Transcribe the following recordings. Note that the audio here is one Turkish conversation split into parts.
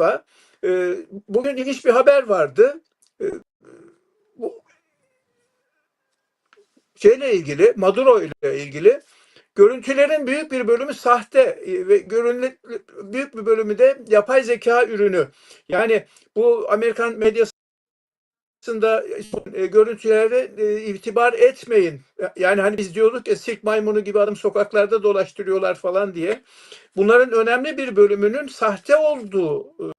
defa e, bugün ilginç bir haber vardı. E, bu şeyle ilgili, Maduro ile ilgili görüntülerin büyük bir bölümü sahte e, ve görünü büyük bir bölümü de yapay zeka ürünü. Yani bu Amerikan medyasında e, görüntülere e, itibar etmeyin. Yani hani biz diyorduk ya sirk maymunu gibi adam sokaklarda dolaştırıyorlar falan diye. Bunların önemli bir bölümünün sahte olduğu e,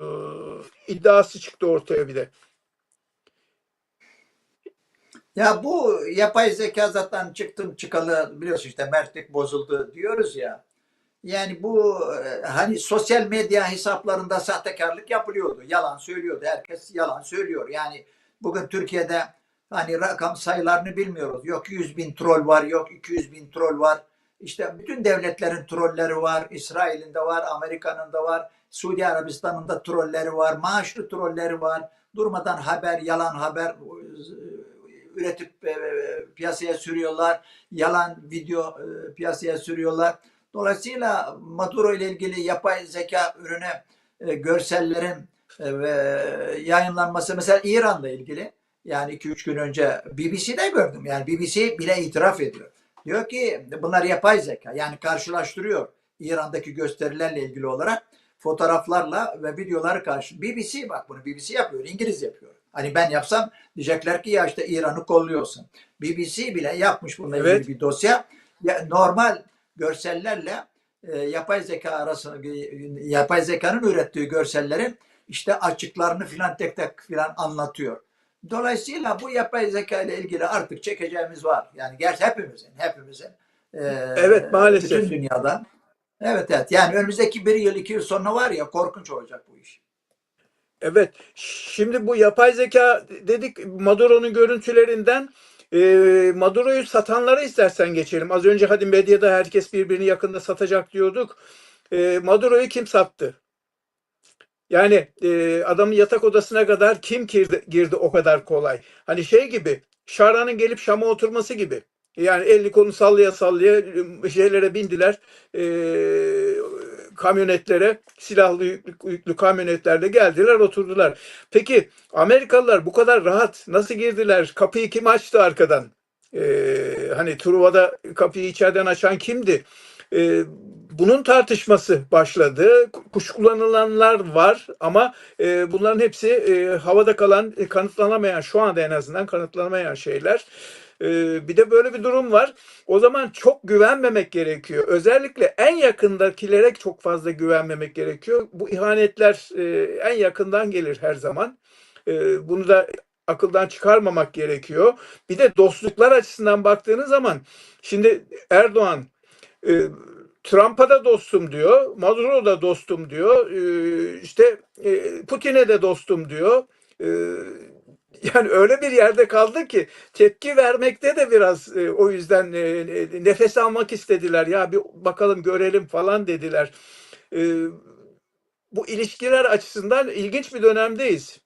iddiası çıktı ortaya bir de. Ya bu yapay zeka zaten çıktım çıkalı biliyorsun işte mertlik bozuldu diyoruz ya. Yani bu e, hani sosyal medya hesaplarında sahtekarlık yapılıyordu. Yalan söylüyordu. Herkes yalan söylüyor. Yani bugün Türkiye'de hani rakam sayılarını bilmiyoruz. Yok 100 bin troll var, yok 200 bin troll var. İşte bütün devletlerin trolleri var. İsrail'in de var, Amerika'nın da var. Suudi Arabistan'ın da trolleri var. Maaşlı trolleri var. Durmadan haber, yalan haber üretip e, piyasaya sürüyorlar. Yalan video e, piyasaya sürüyorlar. Dolayısıyla Maduro ile ilgili yapay zeka ürünü e, görsellerin e, ve yayınlanması mesela İran'la ilgili yani 2-3 gün önce BBC'de gördüm. Yani BBC bile itiraf ediyor. Diyor ki bunlar yapay zeka. Yani karşılaştırıyor İran'daki gösterilerle ilgili olarak fotoğraflarla ve videoları karşı. BBC bak bunu BBC yapıyor, İngiliz yapıyor. Hani ben yapsam diyecekler ki ya işte İran'ı kolluyorsun. BBC bile yapmış bununla ilgili Evet. bir dosya. Ya, normal görsellerle e, yapay zeka arasında yapay zekanın ürettiği görsellerin işte açıklarını filan tek tek filan anlatıyor. Dolayısıyla bu yapay zeka ile ilgili artık çekeceğimiz var. Yani gerçi hepimizin, hepimizin. e, Evet, maalesef. Bütün dünyada. Evet evet. Yani önümüzdeki bir yıl, iki yıl sonra var ya korkunç olacak bu iş. Evet. Şimdi bu yapay zeka dedik Maduro'nun görüntülerinden e, Maduro'yu satanlara istersen geçelim. Az önce hadi medyada herkes birbirini yakında satacak diyorduk. E, Maduro'yu kim sattı? Yani e, adamın yatak odasına kadar kim girdi, girdi o kadar kolay. Hani şey gibi Şara'nın gelip Şam'a oturması gibi. Yani elini kolunu sallaya sallaya e, şeylere bindiler. E, kamyonetlere, silahlı yüklü, yüklü kamyonetlerle geldiler, oturdular. Peki Amerikalılar bu kadar rahat nasıl girdiler? Kapıyı kim açtı arkadan? Ee, hani Truva'da kapıyı içeriden açan kimdi? Ee, bunun tartışması başladı. Kuşkulanılanlar var ama e, bunların hepsi e, havada kalan, e, kanıtlanamayan, şu anda en azından kanıtlanamayan şeyler. Ee, bir de böyle bir durum var. O zaman çok güvenmemek gerekiyor. Özellikle en yakındakilere çok fazla güvenmemek gerekiyor. Bu ihanetler e, en yakından gelir her zaman. E, bunu da akıldan çıkarmamak gerekiyor. Bir de dostluklar açısından baktığınız zaman şimdi Erdoğan e, Trump'a da dostum diyor, Maduro da dostum diyor, e, işte e, Putin'e de dostum diyor. E, yani öyle bir yerde kaldı ki tepki vermekte de biraz o yüzden nefes almak istediler. Ya bir bakalım görelim falan dediler. Bu ilişkiler açısından ilginç bir dönemdeyiz.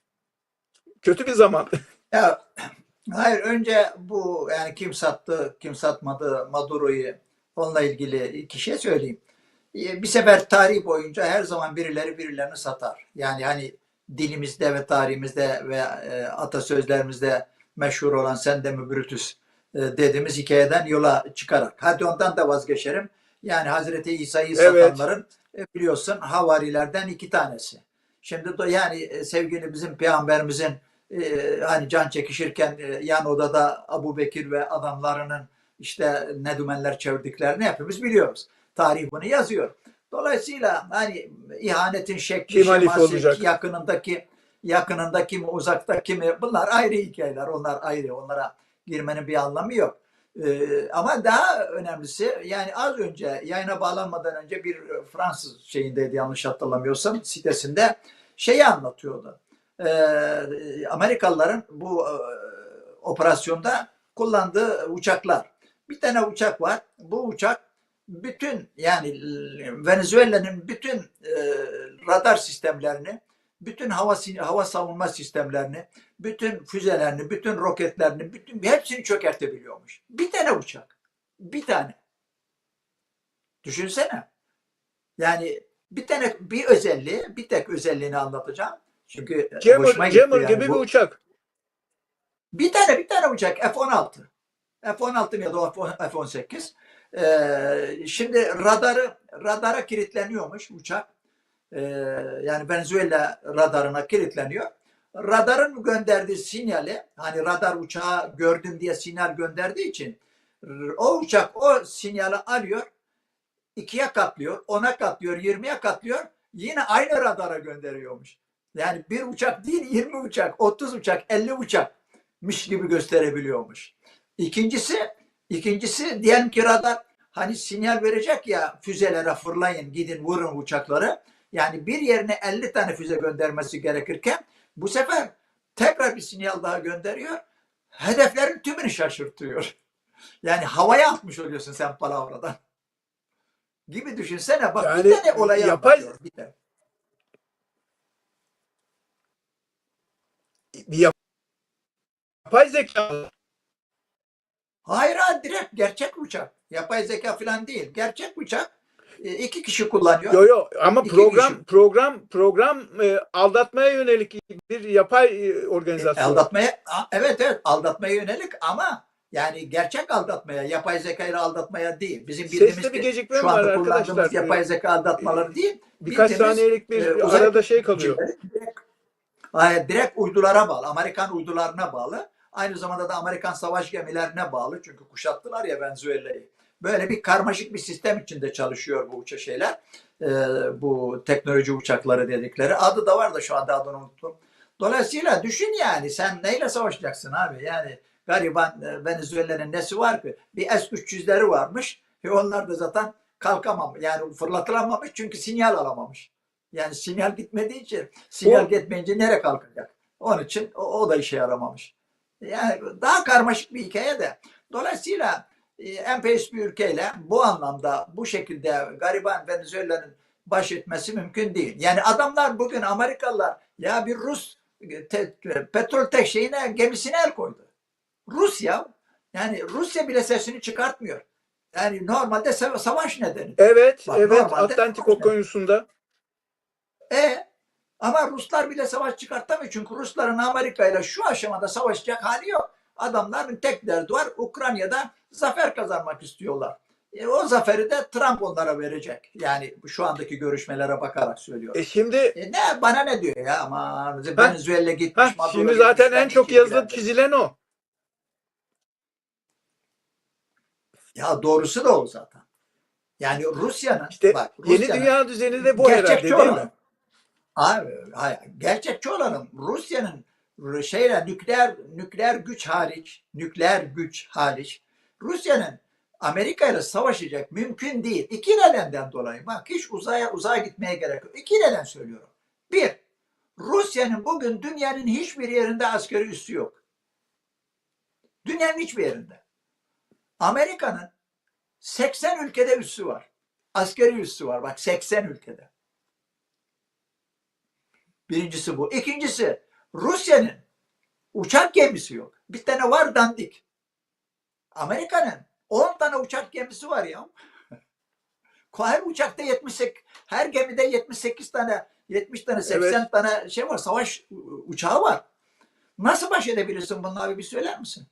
Kötü bir zaman. Ya hayır önce bu yani kim sattı, kim satmadı Maduro'yu onunla ilgili iki şey söyleyeyim. Ee, Bir sefer tarih boyunca her zaman birileri birilerini satar. Yani hani dilimizde ve tarihimizde ve e, atasözlerimizde meşhur olan sen de mi Brutus e, dediğimiz hikayeden yola çıkarak. Hadi ondan da vazgeçerim. Yani Hazreti İsa'yı Evet. satanların e, biliyorsun havarilerden iki tanesi. Şimdi de yani e, sevgili bizim peygamberimizin e, hani can çekişirken e, yan odada Abu Bekir ve adamlarının işte ne dümenler çevirdiklerini hepimiz biliyoruz. Tarih bunu yazıyor. Dolayısıyla hani ihanetin şekli, şeması, yakınındaki yakınındaki mi, uzaktaki mi bunlar ayrı hikayeler. Onlar ayrı. Onlara girmenin bir anlamı yok. Ee, ama daha önemlisi yani az önce yayına bağlanmadan önce bir Fransız şeyindeydi yanlış hatırlamıyorsam sitesinde şeyi anlatıyordu. Ee, Amerikalıların bu e, operasyonda kullandığı uçaklar. Bir tane uçak var. Bu uçak bütün yani Venezuela'nın bütün e, radar sistemlerini, bütün hava hava savunma sistemlerini, bütün füzelerini, bütün roketlerini, bütün hepsini çökertebiliyormuş. Bir tane uçak. Bir tane. Düşünsene. Yani Bir tane bir özelliği, bir tek özelliğini anlatacağım. Çünkü Jammer, hoşuma gitti Jammer yani gibi bu. bir uçak. Bir tane bir tane uçak F-16. F-16 ya da F-18. Ee, şimdi radarı radara kilitleniyormuş uçak. Ee, yani Venezuela radarına kilitleniyor. Radarın gönderdiği sinyali hani radar uçağı gördüm diye sinyal gönderdiği için o uçak o sinyali alıyor ikiye katlıyor, ona katlıyor, yirmiye katlıyor. Yine aynı radara gönderiyormuş. Yani bir uçak değil, 20 uçak, 30 uçak, 50 uçakmış gibi gösterebiliyormuş. İkincisi, ikincisi diyelim ki radar hani sinyal verecek ya füzelere fırlayın, gidin vurun uçakları. Yani bir yerine 50 tane füze göndermesi gerekirken bu sefer tekrar bir sinyal daha gönderiyor. Hedeflerin tümünü şaşırtıyor. Yani havaya atmış oluyorsun sen palavradan gibi düşünsene. Bak Yani bir tane olayı yapay-. Bir tane. Bir yap- yapay zeka. Hayır ha direkt gerçek uçak. Yapay zeka falan değil. Gerçek uçak. E, iki kişi kullanıyor. Yo yo ama İki program kişi. program program e, aldatmaya yönelik bir yapay e, organizasyon. Aldatmaya a- evet evet aldatmaya yönelik ama yani gerçek aldatmaya, yapay zeka ile aldatmaya değil. Bizim bildiğimiz Seste bir gecikme şu var anda kullandığımız arkadaşlar. yapay zeka aldatmaları değil. Birkaç saniyelik bir e, arada şey kalıyor. Direkt, direkt uydulara bağlı. Amerikan uydularına bağlı. Aynı zamanda da Amerikan savaş gemilerine bağlı. Çünkü kuşattılar ya Venezuela'yı. Böyle bir karmaşık bir sistem içinde çalışıyor bu uçak şeyler. Ee, bu teknoloji uçakları dedikleri. Adı da var da şu anda adını unuttum. Dolayısıyla düşün yani sen neyle savaşacaksın abi? Yani gariban e, Venezuela'nın nesi var ki? Bir S-300'leri varmış. Ve onlar da zaten kalkamamış. Yani fırlatılamamış çünkü sinyal alamamış. Yani sinyal gitmediği için sinyal O- gitmeyince nereye kalkacak? Onun için o, o da işe yaramamış. Yani daha karmaşık bir hikaye de. Dolayısıyla e, emperyalist bir ülkeyle bu anlamda bu şekilde gariban Venezuela'nın baş etmesi mümkün değil. Yani adamlar bugün Amerikalılar ya bir Rus e, te- petrol tek şeyine gemisine el koydu. Rusya yani Rusya bile sesini çıkartmıyor. Yani normalde sa- savaş nedeni. Evet, Bak, evet Atlantik Okyanusu'nda. E ama Ruslar bile savaş çıkartamıyor. Çünkü Rusların Amerika ile şu aşamada savaşacak hali yok. Adamların tek derdi var. Ukrayna'da zafer kazanmak istiyorlar. E, o zaferi de Trump onlara verecek. Yani şu andaki görüşmelere bakarak söylüyorum. E şimdi E ne bana ne diyor ya ama Venezuela gitmiş. ha, Maduro şimdi gitmiş, zaten en çok ilgilenmiyorum. çizilen o. Ya doğrusu da o zaten. Yani Rusya'nın İşte bak, yeni dünya düzeni de bu herhalde değil mi? Abi, gerçekçi olalım. Rusya'nın şeyle nükleer nükleer güç hariç, nükleer güç hariç Rusya'nın Amerika ile savaşacak mümkün değil. İki nedenden dolayı. Bak hiç uzaya uzaya gitmeye gerek yok. İki neden söylüyorum. Bir, Rusya'nın bugün dünyanın hiçbir yerinde askeri üssü yok. Dünyanın hiçbir yerinde. Amerika'nın 80 ülkede üssü var. Askeri üssü var. Bak 80 ülkede. Birincisi bu. İkincisi Rusya'nın uçak gemisi yok. Bir tane var dandik. Amerika'nın 10 tane uçak gemisi var ya. Her uçakta 78, her gemide 78 tane, 70 tane, 80 Evet. tane şey var. Savaş uçağı var. Nasıl baş edebilirsin bunları bir söyler misin?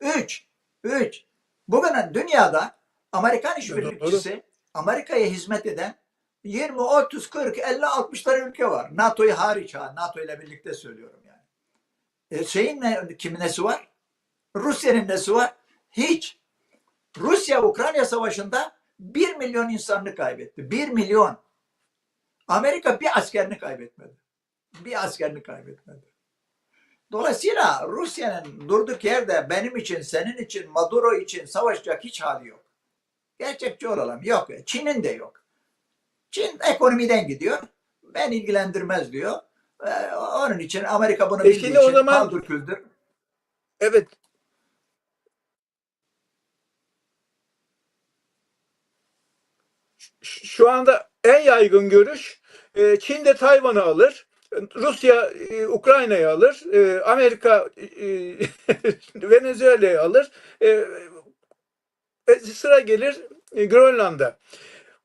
Üç. Üç. Bugün dünyada Amerikan işbirlikçisi, Amerika'ya hizmet eden 20, 30, 40, 50, 60 tane ülke var. NATO'yu hariç ha. NATO ile birlikte söylüyorum yani. E şeyin ne, kimin nesi var? Rusya'nın nesi var? Hiç. Rusya Ukrayna savaşında 1 milyon insanını kaybetti. 1 milyon. Amerika bir askerini kaybetmedi. Bir askerini kaybetmedi. Dolayısıyla Rusya'nın durduk yerde benim için, senin için, Maduro için savaşacak hiç hali yok. Gerçekçi olalım. Yok. Çin'in de yok. Çin ekonomiden gidiyor. Ben ilgilendirmez diyor. Ee, onun için Amerika bunu E bildiği şimdi o için zaman- paldır küldür. Evet. Şu anda en yaygın görüş e, Çin de Tayvan'ı alır. Rusya e, Ukrayna'yı alır. e, Amerika e, Venezuela'yı alır. e, Sıra gelir e, Grönland'a.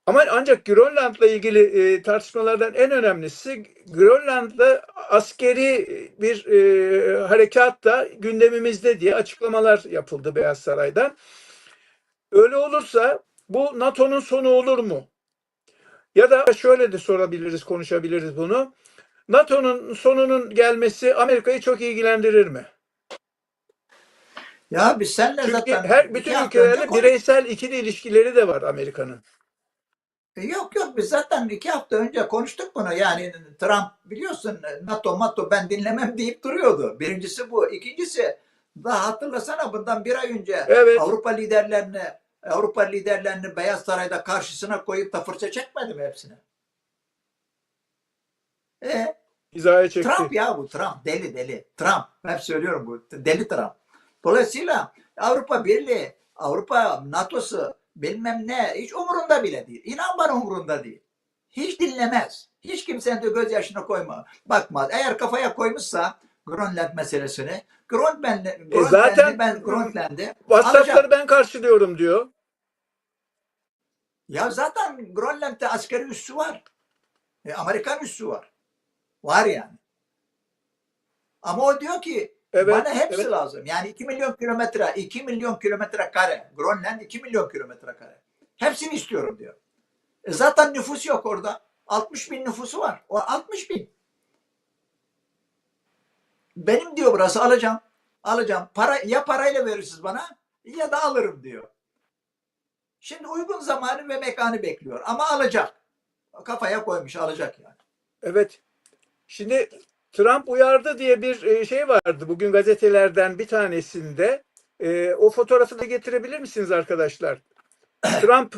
Ama ancak Grönland'la ilgili e, tartışmalardan en önemlisi Grönland'da askeri bir e, harekat da gündemimizde diye açıklamalar yapıldı Beyaz Saray'dan. Öyle olursa bu NATO'nun sonu olur mu? Ya da şöyle de sorabiliriz, konuşabiliriz bunu. NATO'nun sonunun gelmesi Amerika'yı çok ilgilendirir mi? Ya biz seninle Çünkü zaten her bütün konuştuk. bireysel ikili ilişkileri de var Amerika'nın. E, Yok yok biz zaten iki hafta önce konuştuk bunu. Yani Trump biliyorsun NATO NATO ben dinlemem deyip duruyordu. Birincisi bu. İkincisi daha hatırlasana bundan bir ay önce Evet. Avrupa liderlerini Avrupa liderlerini Beyaz Saray'da karşısına koyup da fırça çekmedi mi hepsine? E, hizaya çekti. Trump ya bu Trump deli deli. Trump hep söylüyorum bu deli Trump. Dolayısıyla Avrupa Birliği, Avrupa NATO'su bilmem ne hiç umurunda bile değil. İnan bana umurunda değil. Hiç dinlemez. Hiç kimsenin de gözyaşına koyma. Bakmaz. Eğer kafaya koymuşsa Grönland meselesini Grönland'i E zaten- ben Grönland'i WhatsApp'ları ben karşılıyorum diyor. Ya zaten Grönland'de askeri üssü var. E, Amerikan üssü var. Var yani. Ama o diyor ki Evet, bana hepsi evet. lazım. Yani 2 milyon kilometre, 2 milyon kilometre kare. Grönland 2 milyon kilometre kare. Hepsini istiyorum diyor. E zaten nüfus yok orada. 60 bin nüfusu var. O 60 bin. Benim diyor burası alacağım. Alacağım. Para, ya parayla verirsiniz bana ya da alırım diyor. Şimdi uygun zamanı ve mekanı bekliyor. Ama alacak. Kafaya koymuş alacak yani. Evet. Şimdi Trump uyardı diye bir e, şey vardı bugün gazetelerden bir tanesinde. E, o fotoğrafı da getirebilir misiniz arkadaşlar? Trump